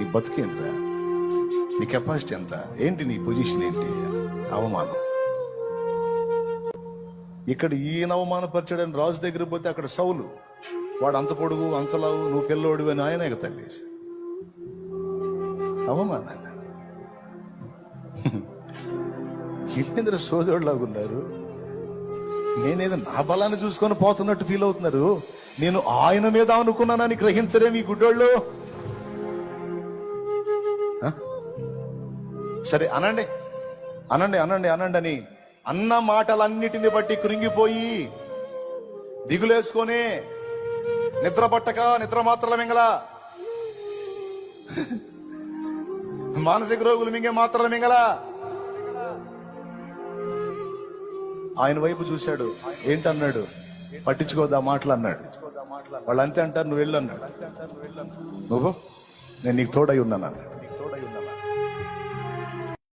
నీ బతికేంద్రా? నీ కెపాసిటీ ఎంత? ఏంటి నీ పొజిషన్ ఏంటి? అవమానం. ఇక్కడ ఈయన అవమానపరిచాడని రాజు దగ్గర పోతే అక్కడ సౌలు వాడు అంత పొడుగు అంతలావు నువ్వు పిల్లోడు అని ఆయన తల్లి అవమానాన్ని. ఏంద్ర సోదరులాగా ఉన్నారు. నేనేదో నా బలాన్ని చూసుకొని పోతున్నట్టు ఫీల్ అవుతున్నారు. నేను ఆయన మీద అనుకున్నానని గ్రహించరే మీ గుడ్డోళ్ళు. సరే అనండి. అనండి అనండి అనండి అని అన్న మాటలన్నిటిని బట్టి కృంగిపోయి దిగులేసుకొని నిద్ర పట్టక నిద్ర మాత్రల మింగల. మానసిక రోగులు మింగే మాత్రల మింగల. ఆయన వైపు చూశాడు. ఏంటన్నాడు? పట్టించుకోదా మాటలు అన్నాడు వాళ్ళు అంతే అంటారు నువ్వు వెళ్ళు అన్నాడు. నువ్వు? నేను నీకు తోడై ఉన్నాను అన్నాడు.